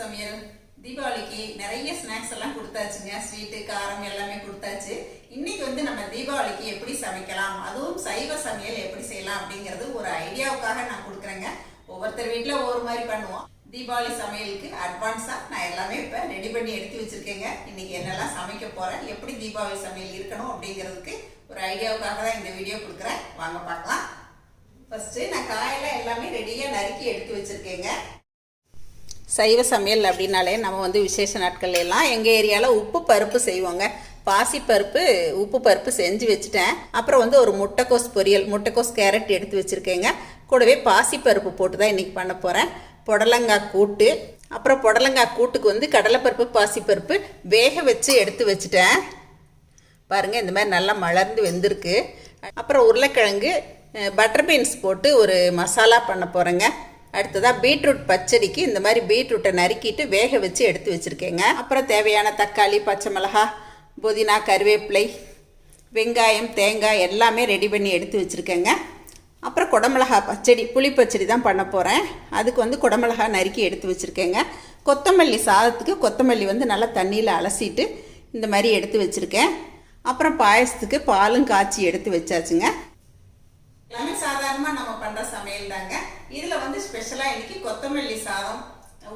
சமையல் தீபாவளிக்கு நிறைய ஸ்நாக்ஸ் எல்லாம் கொடுத்தாச்சுங்க. ஸ்வீட்டு காரம் எல்லாமே கொடுத்தாச்சு. இன்னைக்கு வந்து நம்ம தீபாவளிக்கு எப்படி சமைக்கலாம்? அதுவும் சைவ சமையல் எப்படி செய்யலாம் அப்படிங்கிறது ஒரு ஐடியாவுக்காக நான் கொடுக்குறேங்க. ஒவ்வொருத்தர் வீட்டில் ஒவ்வொரு மாதிரி பண்ணுவோம். தீபாவளி சமையலுக்கு அட்வான்ஸாக நான் எல்லாமே இப்போ ரெடி பண்ணி எடுத்து வச்சுருக்கேங்க. இன்னைக்கு என்னெல்லாம் சமைக்க போகிறேன் எப்படி தீபாவளி சமையல் இருக்கணும் அப்படிங்கிறதுக்கு ஒரு ஐடியாவுக்காக தான் இந்த வீடியோ கொடுக்குறேன். வாங்க பார்க்கலாம். ஃபஸ்ட்டு நான் காயெல்லாம் எல்லாமே ரெடியாக நறுக்கி எடுத்து வச்சுருக்கேங்க. சைவ சமையல் அப்படின்னாலே நம்ம வந்து விசேஷ நாட்கள் எல்லாம் எங்கள் ஏரியாவில் உப்பு பருப்பு செய்வோங்க. பாசி பருப்பு உப்பு பருப்பு செஞ்சு வச்சுட்டேன். அப்புறம் வந்து ஒரு முட்டைக்கோஸ் பொரியல் முட்டைக்கோஸ் கேரட் எடுத்து வச்சுருக்கேங்க. கூடவே பாசி பருப்பு போட்டு தான் இன்றைக்கி பண்ண போகிறேன் புடலங்காய் கூட்டு அப்புறம் புடலங்காய் கூட்டுக்கு வந்து கடலைப்பருப்பு பாசிப்பருப்பு வேக வச்சு எடுத்து வச்சுட்டேன். பாருங்கள் இந்த மாதிரி நல்லா மலர்ந்து வெந்திருக்கு. அப்புறம் உருளைக்கிழங்கு பட்டர் பீன்ஸ் போட்டு ஒரு மசாலா பண்ண போகிறேங்க அடுத்ததாக பீட்ரூட் பச்சடிக்கு இந்த மாதிரி பீட்ரூட்டை நறுக்கிட்டு வேக வச்சு எடுத்து வச்சுருக்கேங்க. அப்புறம் தேவையான தக்காளி பச்சை மிளகா புதினா கருவேப்பிலை வெங்காயம் தேங்காய் எல்லாமே ரெடி பண்ணி எடுத்து வச்சுருக்கேங்க. அப்புறம் குடமிளகா பச்சடி புளி பச்சடி தான் பண்ண போகிறேன் அதுக்கு வந்து குடமிளகா நறுக்கி எடுத்து வச்சுருக்கேங்க. கொத்தமல்லி சாதத்துக்கு கொத்தமல்லி வந்து நல்லா தண்ணியில் அலசிட்டு இந்த மாதிரி எடுத்து வச்சுருக்கேன். அப்புறம் பாயசத்துக்கு பாலும் காய்ச்சி எடுத்து வச்சாச்சுங்க. எல்லாமே சாதாரணமாக நம்ம பண்ணுற சமையல் தாங்க. இதில் வந்து ஸ்பெஷலாக இன்னைக்கு கொத்தமல்லி சாதம்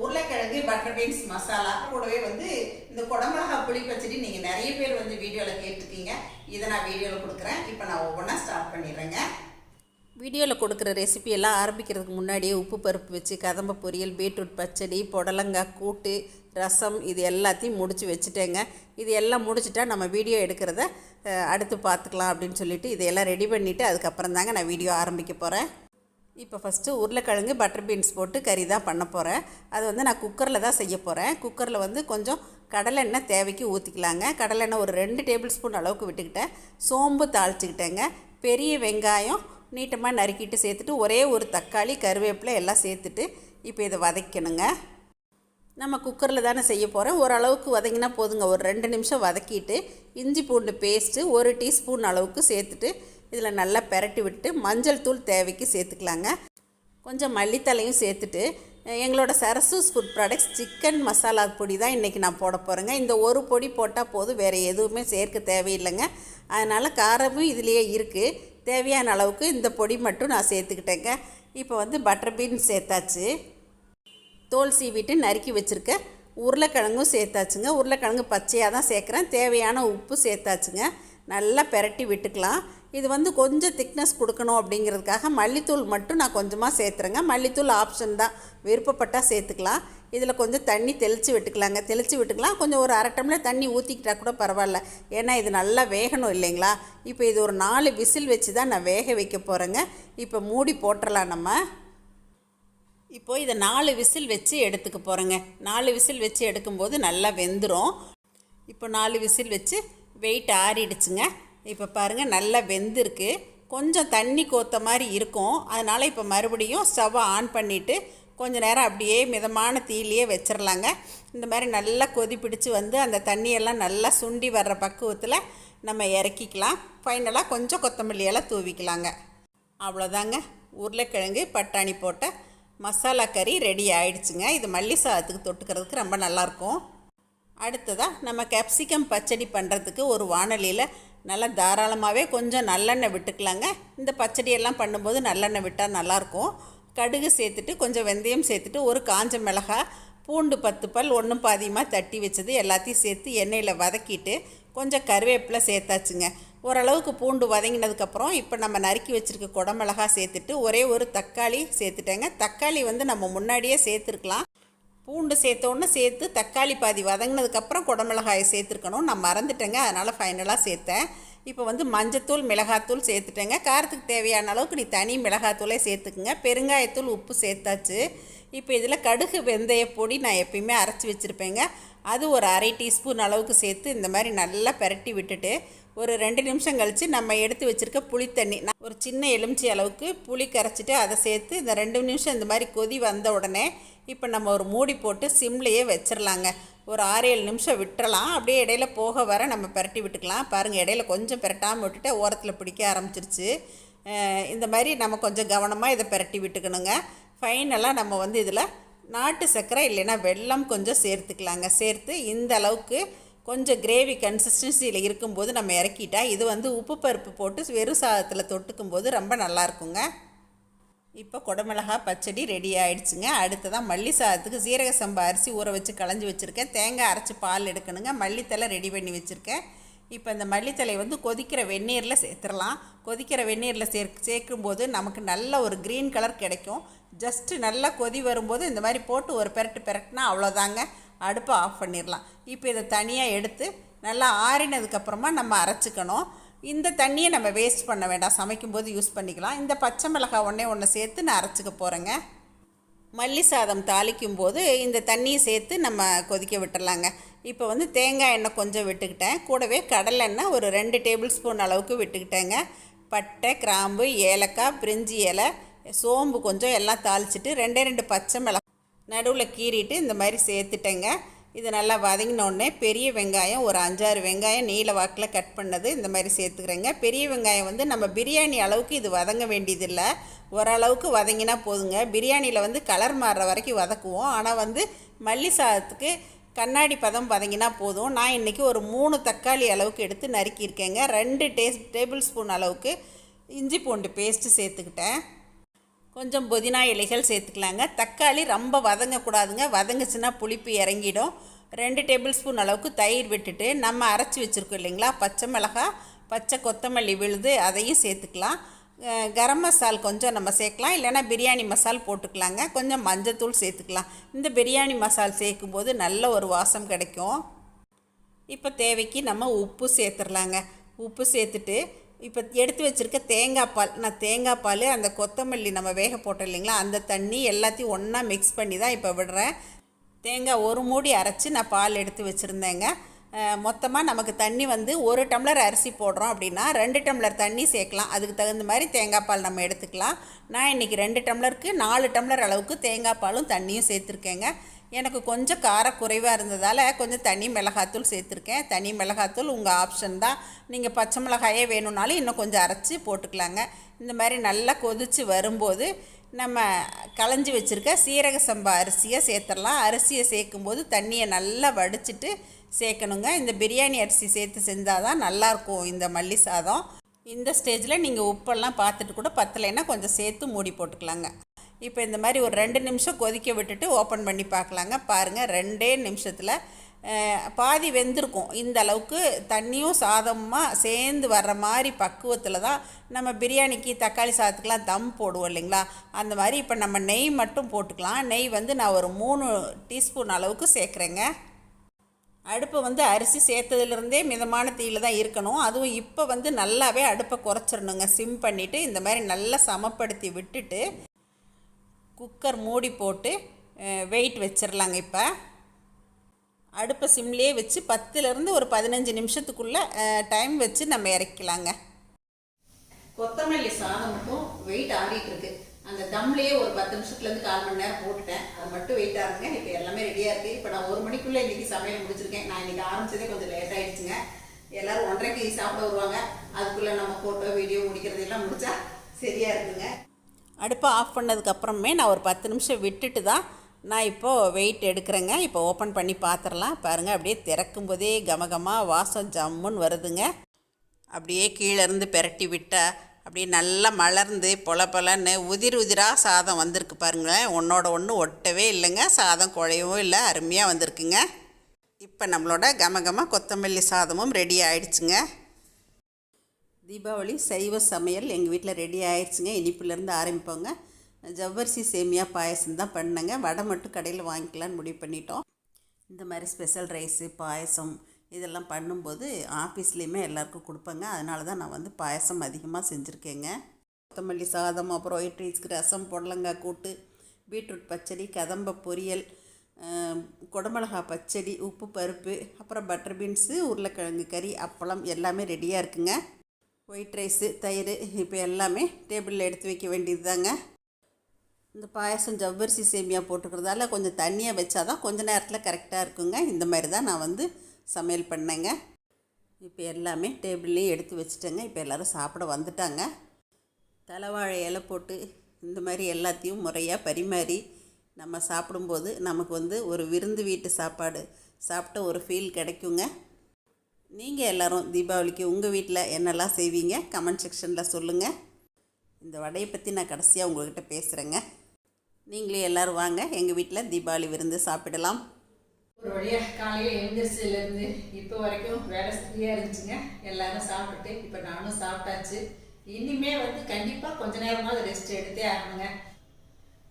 உருளைக்கிழங்கு பட்டர் பீன்ஸ் மசாலா கூடவே வந்து இந்த குடமிளகா புளி பச்சடி நீங்கள் நிறைய பேர் வந்து வீடியோவில் கேட்டிருக்கீங்க. இதை நான் வீடியோவில் கொடுக்குறேன். இப்போ நான் ஒவ்வொன்றா ஸ்டார்ட் பண்ணிடுறேங்க. வீடியோவில் கொடுக்குற ரெசிபி எல்லாம் ஆரம்பிக்கிறதுக்கு முன்னாடியே உப்பு பருப்பு வச்சு கதம்ப பொரியல் பீட்ரூட் பச்சடி புடலங்காய் கூட்டு ரசம் இது எல்லாத்தையும் முடித்து வச்சுட்டேங்க. இது எல்லாம் முடிச்சிட்டா நம்ம வீடியோ எடுக்கிறத அடுத்து பார்த்துக்கலாம் அப்படின்னு சொல்லிட்டு இதையெல்லாம் ரெடி பண்ணிவிட்டு அதுக்கப்புறம் தாங்க நான் வீடியோ ஆரம்பிக்க போகிறேன் இப்போ ஃபஸ்ட்டு உருளைக்கிழங்கு பட்டர் பீன்ஸ் போட்டு கறி தான் பண்ண போகிறேன் அது வந்து நான் குக்கரில் தான் செய்ய போகிறேன் குக்கரில் வந்து கொஞ்சம் கடலெண்ணெய் தேவைக்கு ஊற்றிக்கலாங்க கடலெண்ணெய் ஒரு ரெண்டு டேபிள் ஸ்பூன் அளவுக்கு விட்டுக்கிட்டேன். சோம்பு தாளிச்சுக்கிட்டேங்க. பெரிய வெங்காயம் நீட்டமாக நறுக்கிட்டு சேர்த்துட்டு ஒரே ஒரு தக்காளி கருவேப்பிலை எல்லாம் சேர்த்துட்டு இப்போ இதை வதக்கணுங்க. நம்ம குக்கரில் தானே செய்ய போகிறேன் ஓரளவுக்கு வதங்கினா போதுங்க. ஒரு ரெண்டு நிமிஷம் வதக்கிட்டு இஞ்சி பூண்டு பேஸ்ட்டு ஒரு டீஸ்பூன் அளவுக்கு சேர்த்துட்டு இதில் நல்லா பெரட்டி விட்டு மஞ்சள் தூள் தேவைக்கு சேர்த்துக்கலாங்க. கொஞ்சம் மல்லித்தலையும் சேர்த்துட்டு எங்களோட Sarasu's food products chicken masala பொடி தான் இன்றைக்கி நான் போட போகிறேங்க இந்த ஒரு பொடி போட்டால் போதும் வேறு எதுவுமே சேர்க்க தேவையில்லைங்க. அதனால் காரமும் இதுலேயே இருக்குது தேவையான அளவுக்கு இந்த பொடி மட்டும் நான் சேர்த்துக்கிட்டேங்க. இப்போ வந்து பட்டர் பீன் சேர்த்தாச்சு. தோல் சீவிட்டு நறுக்கி வச்சுருக்க உருளைக்கிழங்கும் சேர்த்தாச்சுங்க. உருளைக்கிழங்கு பச்சையாக தான் சேர்க்குறேன். தேவையான உப்பு சேர்த்தாச்சுங்க. நல்லா பெரட்டி விட்டுக்கலாம். இது வந்து கொஞ்சம் திக்னஸ் கொடுக்கணும் அப்படிங்கிறதுக்காக மல்லித்தூள் மட்டும் நான் கொஞ்சமாக சேர்த்துறேங்க. மல்லித்தூள் ஆப்ஷன் தான். விருப்பப்பட்டால் சேர்த்துக்கலாம். இதில் கொஞ்சம் தண்ணி தெளித்து விட்டுக்கலாங்க. தெளித்து விட்டுக்கலாம். கொஞ்சம் ஒரு அரை டம்ளர் தண்ணி ஊற்றிக்கிட்டா கூட பரவாயில்ல. ஏன்னா இது நல்லா வேகணும் இல்லைங்களா? இப்போ இது ஒரு நாலு விசில் வச்சு தான் நான் வேக வைக்க போகிறேங்க இப்போ மூடி போட்டுடலாம் நம்ம. இப்போது இதை நாலு விசில் வச்சு எடுத்துக்க போகிறேங்க நாலு விசில் வச்சு எடுக்கும்போது நல்லா வெந்துடும் இப்போ நாலு விசில் வச்சு வெயிட் ஆறிடுச்சுங்க. இப்போ பாருங்கள் நல்லா வெந்திருக்கு. கொஞ்சம் தண்ணி கோத்த மாதிரி இருக்கும். அதனால் இப்போ மறுபடியும் ஸ்டவ்வை ஆன் பண்ணிவிட்டு கொஞ்சம் நேரம் அப்படியே மிதமான தீயிலேயே வச்சிடலாங்க இந்த மாதிரி நல்லா கொதி பிடிச்சி வந்து அந்த தண்ணியெல்லாம் நல்லா சுண்டி வர்ற பக்குவத்தில் நம்ம இறக்கிக்கலாம். ஃபைனலாக கொஞ்சம் கொத்தமல்லியெல்லாம் தூவிக்கலாங்க. அவ்வளோதாங்க. உருளைக்கிழங்கு பட்டாணி போட்ட மசாலா கறி ரெடி ஆயிடுச்சுங்க. இது மல்லி சாதத்துக்கு தொட்டுக்கிறதுக்கு ரொம்ப நல்லாயிருக்கும் அடுத்ததாக நம்ம கேப்சிகம் பச்சடி பண்ணுறதுக்கு ஒரு வானலியில் நல்லா தாராளமாகவே கொஞ்சம் நல்லெண்ணெய் விட்டுக்கலாங்க. இந்த பச்சடியெல்லாம் பண்ணும்போது நல்லெண்ணெய் விட்டால் நல்லாயிருக்கும் கடுகு சேர்த்துட்டு கொஞ்சம் வெந்தயம் சேர்த்துட்டு ஒரு காஞ்ச மிளகாய் பூண்டு பத்து பல் ஒன்றும் பாதியமாக தட்டி வச்சது எல்லாத்தையும் சேர்த்து எண்ணெயில் வதக்கிட்டு கொஞ்சம் கருவேப்பிலை சேர்த்தாச்சுங்க. ஓரளவுக்கு பூண்டு வதங்கினதுக்கப்புறம் இப்போ நம்ம நறுக்கி வச்சுருக்க குடமிளகா சேர்த்துட்டு ஒரே ஒரு தக்காளி சேர்த்துட்டேங்க. தக்காளி வந்து நம்ம முன்னாடியே சேர்த்துருக்கலாம். பூண்டு சேர்த்தோன்னே சேர்த்து தக்காளி பாதி வதங்கினதுக்கப்புறம் குடமிளகாயை சேர்த்துருக்கணும். நான் மறந்துட்டேங்க அதனால் ஃபைனலாக சேர்த்தேன். இப்போ வந்து மஞ்சத்தூள் மிளகாத்தூள் சேர்த்துட்டேங்க. காரத்துக்கு தேவையான அளவுக்கு நீ தனி மிளகாத்தூளே சேர்த்துக்குங்க. பெருங்காயத்தூள் உப்பு சேர்த்தாச்சு. இப்போ இதில் கடுகு வெந்தய பொடி நான் எப்பயுமே அரைச்சி வச்சுருப்பேங்க. அது ஒரு அரை டீஸ்பூன் அளவுக்கு சேர்த்து இந்த மாதிரி நல்லா பெரட்டி விட்டுட்டு ஒரு ரெண்டு நிமிஷம் கழித்து நம்ம எடுத்து வச்சுருக்க புளித்தண்ணி நான் ஒரு சின்ன எலுமிச்சி அளவுக்கு புளி கரைச்சிட்டு அதை சேர்த்து இந்த ரெண்டு நிமிஷம் இந்த மாதிரி கொதி வந்த உடனே இப்போ நம்ம ஒரு மூடி போட்டு சிம்லேயே வச்சிடலாங்க ஒரு ஆறு ஏழு நிமிஷம் விட்டுறலாம். அப்படியே இடையில போக வர நம்ம பெரட்டி விட்டுக்கலாம். பாருங்கள் இடையில கொஞ்சம் பெரட்டாமல் விட்டுட்டு ஓரத்தில் பிடிக்க ஆரம்பிச்சிருச்சு. இந்த மாதிரி நம்ம கொஞ்சம் கவனமாக இதை பெரட்டி விட்டுக்கணுங்க. ஃபைனலாக நம்ம வந்து இதில் நாட்டு சர்க்கரை இல்லைன்னா வெல்லம் கொஞ்சம் சேர்த்துக்கலாங்க. சேர்த்து இந்த அளவுக்கு கொஞ்சம் கிரேவி கன்சிஸ்டன்சியில் இருக்கும்போது நம்ம இறக்கிட்டா இது வந்து உப்பு பருப்பு போட்டு வெறும் சாதத்தில் தொட்டுக்கும் போது ரொம்ப நல்லா இருக்குங்க. இப்போ குடமிளகா பச்சடி ரெடி ஆயிடுச்சுங்க. அடுத்ததான் மல்லி சாதத்துக்கு சீரக சம்பா அரிசி ஊற வச்சு களைஞ்சி வச்சுருக்கேன். தேங்காய் அரைச்சி பால் எடுக்கணுங்க. மல்லித்தலை ரெடி பண்ணி வச்சுருக்கேன். இப்போ இந்த மல்லித்தலை வந்து கொதிக்கிற வெந்நீரில் சேர்த்துடலாம். கொதிக்கிற வெந்நீரில் சேர் சேர்க்கும்போது நமக்கு நல்ல ஒரு க்ரீன் கலர் கிடைக்கும். ஜஸ்ட்டு நல்லா கொதி வரும்போது இந்த மாதிரி போட்டு ஒரு பெரட்டு பெரட்டுனா அவ்வளோதாங்க அடுப்பை ஆஃப் பண்ணிடலாம். இப்போ இதை தனியாக எடுத்து நல்லா ஆறினதுக்கப்புறமா நம்ம அரைச்சிக்கணும். இந்த தண்ணியை நம்ம வேஸ்ட் பண்ண வேண்டாம். சமைக்கும்போது யூஸ் பண்ணிக்கலாம். இந்த பச்சை மிளகாய் ஒன்றே ஒன்று சேர்த்து நான் அரைச்சிக்க போகிறேங்க மல்லி சாதம் தாளிக்கும் போது இந்த தண்ணியை சேர்த்து நம்ம கொதிக்க விட்டுடலாங்க. இப்போ வந்து தேங்காய் எண்ணெய் கொஞ்சம் விட்டுக்கிட்டேன். கூடவே கடலை எண்ணெய் ஒரு ரெண்டு டேபிள் ஸ்பூன் அளவுக்கு விட்டுக்கிட்டேங்க. பட்டை கிராம்பு ஏலக்காய் பிரிஞ்சி இலை சோம்பு கொஞ்சம் எல்லாம் தாளிச்சிட்டு ரெண்டே ரெண்டு பச்சை மிளகா நடுவில் கீறிட்டு இந்த மாதிரி சேர்த்துட்டேங்க. இது நல்லா வதங்கினோடனே பெரிய வெங்காயம் ஒரு அஞ்சாறு வெங்காயம் நீல வாக்கில் கட் பண்ணது இந்த மாதிரி சேர்த்துக்கிறேங்க. பெரிய வெங்காயம் வந்து நம்ம பிரியாணி அளவுக்கு இது வதங்க வேண்டியதில்லை. ஓரளவுக்கு வதங்கினா போதுங்க. பிரியாணியில் வந்து கலர் மாறுற வரைக்கும் வதக்குவோம். ஆனால் வந்து மல்லி சாதத்துக்கு கண்ணாடி பதம் வதங்கினா போதும். நான் இன்றைக்கி ஒரு மூணு தக்காளி அளவுக்கு எடுத்து நறுக்கியிருக்கேங்க. ரெண்டு டேஸ் டேபிள் ஸ்பூன் அளவுக்கு இஞ்சி பூண்டு பேஸ்ட்டு சேர்த்துக்கிட்டேன். கொஞ்சம் புதினா இலைகள் சேர்த்துக்கலாங்க. தக்காளி ரொம்ப வதங்கக்கூடாதுங்க. வதங்குச்சுன்னா புளிப்பு இறங்கிடும். ரெண்டு டேபிள் ஸ்பூன் அளவுக்கு தயிர் விட்டுட்டு நம்ம அரைச்சி வச்சுருக்கோம் இல்லைங்களா? பச்சை மிளகாய் பச்சை கொத்தமல்லி விழுது அதையும் சேர்த்துக்கலாம். கரம் மசால் கொஞ்சம் நம்ம சேர்க்கலாம். இல்லைன்னா பிரியாணி மசால் போட்டுக்கலாங்க. கொஞ்சம் மஞ்சத்தூள் சேர்த்துக்கலாம். இந்த பிரியாணி மசால் சேர்க்கும்போது நல்ல ஒரு வாசம் கிடைக்கும். இப்போ தேவைக்கு நம்ம உப்பு சேர்த்துடலாங்க உப்பு சேர்த்துட்டு இப்போ எடுத்து வச்சுருக்க தேங்காய் பால் நான் தேங்காய் பால் அந்த கொத்தமல்லி நம்ம வேக போட்டோம் இல்லைங்களா? அந்த தண்ணி எல்லாத்தையும் ஒன்றா மிக்ஸ் பண்ணி தான் இப்போ விடுறேன். தேங்காய் ஒரு மூடி அரைச்சி நான் பால் எடுத்து வச்சுருந்தேங்க. மொத்தமாக நமக்கு தண்ணி வந்து ஒரு டம்ளர் அரிசி போடுறோம் அப்படின்னா ரெண்டு டம்ளர் தண்ணி சேர்க்கலாம். அதுக்கு தகுந்த மாதிரி தேங்காய் பால் நம்ம எடுத்துக்கலாம். நான் இன்றைக்கி ரெண்டு டம்ளருக்கு நாலு டம்ளர் அளவுக்கு தேங்காய் பாலும் தண்ணியும் சேர்த்துருக்கேங்க. எனக்கு கொஞ்சம் காரம் குறைவாக இருந்ததால் கொஞ்சம் தனி மிளகாத்தூள் சேர்த்துருக்கேன். தனி மிளகாத்தூள் உங்கள் ஆப்ஷன் தான். நீங்கள் பச்சை மிளகாயே வேணும்னாலும் இன்னும் கொஞ்சம் அரைச்சி போட்டுக்கலாங்க. இந்த மாதிரி நல்லா கொதித்து வரும்போது நம்ம களைஞ்சி வச்சுருக்க சீரக சம்பா அரிசியை சேர்த்துடலாம். அரிசியை சேர்க்கும்போது தண்ணியை நல்லா வடிச்சிட்டு சேர்க்கணுங்க. இந்த பிரியாணி அரிசி சேர்த்து செஞ்சால் தான் நல்லாயிருக்கும் இந்த மல்லி சாதம். இந்த ஸ்டேஜில் நீங்கள் உப்பெல்லாம் பார்த்துட்டு கூட பத்தலைன்னா கொஞ்சம் சேர்த்து மூடி போட்டுக்கலாங்க. இப்போ இந்த மாதிரி ஒரு ரெண்டு நிமிஷம் கொதிக்க விட்டுட்டு ஓப்பன் பண்ணி பார்க்கலாங்க. பாருங்கள் ரெண்டே நிமிஷத்தில் பாதி வெந்திருக்கும். இந்த அளவுக்கு தண்ணியும் சாதமாக சேர்ந்து வர்ற மாதிரி பக்குவத்தில் தான் நம்ம பிரியாணிக்கு தக்காளி சாதத்துக்கெலாம் தம் போடுவோம் இல்லைங்களா? அந்த மாதிரி இப்போ நம்ம நெய் மட்டும் போட்டுக்கலாம். நெய் வந்து நான் ஒரு மூணு டீஸ்பூன் அளவுக்கு சேர்க்குறேங்க. அடுப்பை வந்து அரிசி சேர்த்ததுலேருந்தே மிதமான தீயில் தான் இருக்கணும். அதுவும் இப்போ வந்து நல்லாவே அடுப்பை குறைச்சிடணுங்க. சிம் பண்ணிவிட்டு இந்த மாதிரி நல்லா சமப்படுத்தி விட்டுட்டு குக்கர் மூடி போட்டு வெயிட் வச்சிடலாங்க இப்போ. அடுப்பை சிம்லேயே வச்சு பத்துலேருந்து ஒரு பதினஞ்சு நிமிஷத்துக்குள்ளே டைம் வச்சு நம்ம இறக்கலாங்க. கொத்தமல்லி சாதம் மட்டும் வெயிட் ஆடிட்டு இருக்கு அந்த தம்லேயே ஒரு பத்து நிமிஷத்துலேருந்து கால் மணி நேரம் போட்டுட்டேன். அது மட்டும் வெயிட் ஆகுங்க இப்போ எல்லாமே ரெடியாக இருக்குது இப்போ நான் ஒரு மணிக்குள்ளே இன்றைக்கி சமையல் முடிச்சிருக்கேன். நான் இன்றைக்கி ஆரம்பிச்சதே கொஞ்சம் லேட் ஆகிடுச்சுங்க எல்லோரும் ஒன்றரைக்கு சாப்பிட வருவாங்க. அதுக்குள்ளே நம்ம ஃபோட்டோ வீடியோ முடிக்கிறது எல்லாம் முடிச்சா சரியாக இருக்குங்க. அடுப்பை ஆஃப் பண்ணதுக்கப்புறமே நான் ஒரு பத்து நிமிஷம் விட்டுட்டு தான் நான் இப்போது வெயிட் எடுக்கிறேங்க. இப்போ ஓப்பன் பண்ணி பார்த்துடலாம் பாருங்கள் அப்படியே திறக்கும் போதே கமகமாக வாசம் ஜம்முன்னு வருதுங்க. அப்படியே கீழே இருந்து பெரட்டி விட்டால் அப்படியே நல்லா மலர்ந்து பொல பொலன்னு உதிர் உதிராக சாதம் வந்திருக்கு பாருங்களேன். ஒன்றோட ஒன்று ஒட்டவே இல்லைங்க. சாதம் குழையவும் இல்லை அருமையாக வந்திருக்குங்க. இப்போ நம்மளோட கமகமாக கொத்தமல்லி சாதமும் ரெடி ஆயிடுச்சுங்க. தீபாவளி சைவ சமையல் எங்கள் வீட்டில் ரெடி ஆயிடுச்சுங்க இனிப்புலேருந்து ஆரம்பிப்போங்க. ஜவ்வரிசி சேமியா பாயசம் தான் பண்ணேங்க. வடை மட்டும் கடையில் வாங்கிக்கலான்னு முடிவு பண்ணிட்டோம். இந்த மாதிரி ஸ்பெஷல் ரைஸு பாயசம் இதெல்லாம் பண்ணும்போது ஆஃபீஸ்லேயுமே எல்லாருக்கும் கொடுப்பேங்க. அதனால தான் நான் வந்து பாயசம் அதிகமாக செஞ்சுருக்கேங்க. கொத்தமல்லி சாதம் அப்புறம் ஒயிட் ரைஸ்க்கு ரசம் புடலங்காய் கூட்டு பீட்ரூட் பச்சடி கதம்ப பொரியல் குடமிளகா பச்சடி உப்பு பருப்பு அப்புறம் பட்டர் பீன்ஸு உருளைக்கிழங்கு கறி அப்பளம் எல்லாமே ரெடியாக இருக்குங்க. ஒயிட் ரைஸு தயிர் இப்போ எல்லாமே டேபிளில் எடுத்து வைக்க வேண்டியது தாங்க இந்த பாயசம் ஜவ்வரிசி சேமியா போட்டுக்கிறதால கொஞ்சம் தண்ணியாக வச்சாதான் கொஞ்சம் நேரத்தில் கரெக்டாக இருக்குங்க. இந்த மாதிரி தான் நான் வந்து சமையல் பண்ணேங்க. இப்போ எல்லாமே டேபிள்லேயும் எடுத்து வச்சுட்டேங்க. இப்போ எல்லோரும் சாப்பிட வந்துட்டாங்க. தலைவாழை இலை போட்டு இந்த மாதிரி எல்லாத்தையும் முறையாக பரிமாறி நம்ம சாப்பிடும்போது நமக்கு வந்து ஒரு விருந்து வீட்டு சாப்பாடு சாப்பிட்ட ஒரு ஃபீல் கிடைக்குங்க. நீங்கள் எல்லாரும் தீபாவளிக்கு உங்கள் வீட்டில் என்னெல்லாம் செய்வீங்க? கமெண்ட் செக்ஷனில் சொல்லுங்கள் இந்த வடையை பற்றி நான் கடைசியாக உங்கள்கிட்ட பேசுகிறேங்க நீங்களே எல்லோரும் வாங்க. எங்கள் வீட்டில் தீபாவளி விருந்து சாப்பிடலாம். ஒரு வழியாக காலையில் எழுந்திரிச்சிலேருந்து இப்போ வரைக்கும் வேலை ஃப்ரீயாக இருந்துச்சுங்க. எல்லோரும் சாப்பிட்டுட்டு இப்போ நானும் சாப்பிட்டாச்சு. இனிமே வந்து கண்டிப்பாக கொஞ்ச நேரமாவது ரெஸ்ட் எடுத்தே ஆகணுங்க.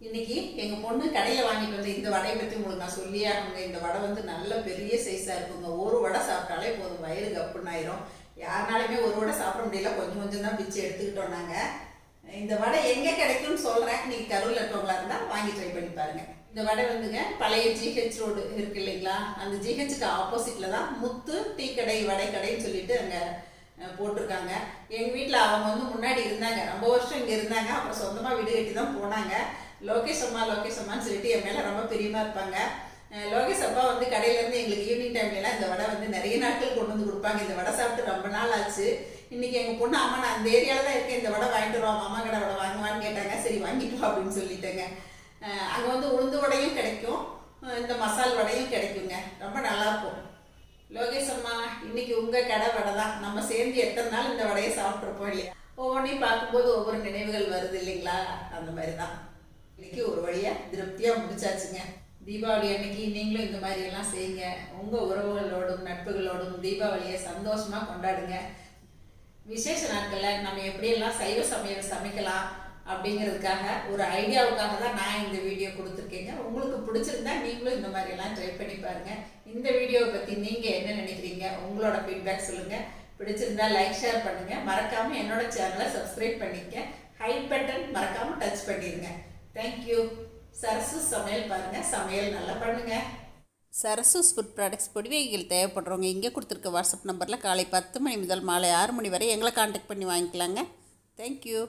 இன்னைக்கு எங்கள் பொண்ணு கடையில் வாங்கிட்டு வந்து இந்த வடையை பற்றி உங்களுக்கு நான் சொல்லியே ஆகணுங்க. இந்த வடை வந்து நல்ல பெரிய சைஸாக இருக்குங்க. ஒரு வடை சாப்பிட்டாலே போதும். வயிறு கப்புன்னாயிரும். யாருனாலுமே ஒரு வடை சாப்பிட முடியல. கொஞ்சம் கொஞ்சம் தான் பிச்சு எடுத்துக்கிட்டோம் நாங்கள் இந்த வடை எங்கே கிடைக்கும்னு சொல்கிறேன் நீங்கள் கரூரில் இருக்கவங்களா இருந்தால் வாங்கி ட்ரை பண்ணி பாருங்க. இந்த வடை வந்துங்க பழைய ஜிஹெச் ரோடு இருக்கு இல்லைங்களா? அந்த ஜிஹெச்சுக்கு ஆப்போசிட்டில் தான் முத்து டீ கடை வடை கடைன்னு சொல்லிட்டு அங்கே போட்டிருக்காங்க. எங்கள் வீட்டில் அவங்க வந்து முன்னாடி இருந்தாங்க. ரொம்ப வருஷம் இங்கே இருந்தாங்க. அப்புறம் சொந்தமாக வீடு கட்டி தான் போனாங்க. லோகேஷ் அம்மா லோகேஷ் அம்மான்னு சொல்லிட்டு என் மேலே ரொம்ப பிரியமாக இருப்பாங்க. லோகேஷ் அப்பா வந்து கடையிலேருந்து எங்களுக்கு ஈவினிங் டைம்லலாம் இந்த வடை வந்து நிறைய நாட்கள் கொண்டு வந்து கொடுப்பாங்க. இந்த வடை சாப்பிட்டு ரொம்ப நாள் ஆச்சு. இன்னைக்கு எங்கள் பொண்ணு அம்மா நான் அந்த ஏரியாவில் தான் இருக்கேன். இந்த வடை வாங்கிட்டு வரோம் அம்மா கடை வடை வாங்குவான்னு கேட்டாங்க. சரி வாங்கிட்டு வா அப்படின்னு சொல்லிட்டேங்க. அங்கே வந்து உளுந்து வடையும் கிடைக்கும். இந்த மசால் வடையும் கிடைக்குங்க. ரொம்ப நல்லாயிருக்கும் லோகேஷ் அம்மா இன்னைக்கு உங்கள் கடை வடை தான். நம்ம சேர்ந்து எத்தனை நாள் இந்த வடையை சாப்பிட்ருப்போம் இல்லையா? ஒவ்வொன்றையும் பார்க்கும்போது ஒவ்வொரு நினைவுகள் வருது இல்லைங்களா? அந்த மாதிரி தான் இன்னைக்கு ஒரு வழியா திருப்தியா முடிச்சாச்சுங்க. தீபாவளி அன்னைக்கு நீங்களும் இந்த மாதிரி எல்லாம் செய்யுங்க. உங்க உறவுகளோடும் நட்புகளோடும் தீபாவளியை சந்தோஷமா கொண்டாடுங்க. விசேஷ நாட்கள்ல நம்ம எப்படியெல்லாம் சைவ சமையல் சமைக்கலாம் அப்படிங்கிறதுக்காக ஒரு ஐடியாவுக்காக தான் நான் இந்த வீடியோ கொடுத்துருக்கேங்க. உங்களுக்கு பிடிச்சிருந்தா நீங்களும் இந்த மாதிரி எல்லாம் ட்ரை பண்ணி பாருங்க. இந்த வீடியோவை பத்தி நீங்க என்ன நினைக்கிறீங்க? உங்களோட ஃபீட்பேக் சொல்லுங்க. பிடிச்சிருந்தா லைக் ஷேர் பண்ணுங்க. மறக்காம என்னோட சேனலை சப்ஸ்கிரைப் பண்ணிக்க ஹை பட்டன் மறக்காம டச் பண்ணிருங்க. தேங்க்யூ சரசு சமையல் பாருங்கள் சமையல் நல்லா பண்ணுங்க. சரசூஸ் ஃபுட் ப்ராடக்ட்ஸ் பொடிவைகள் தேவைப்படுறவங்க இங்கே கொடுத்துருக்க வாட்ஸ்அப் நம்பரில் காலை பத்து மணி முதல் மாலை ஆறு மணி வரை எங்களை காண்டாக்ட் பண்ணி வாங்கிக்கலாங்க. தேங்க்யூ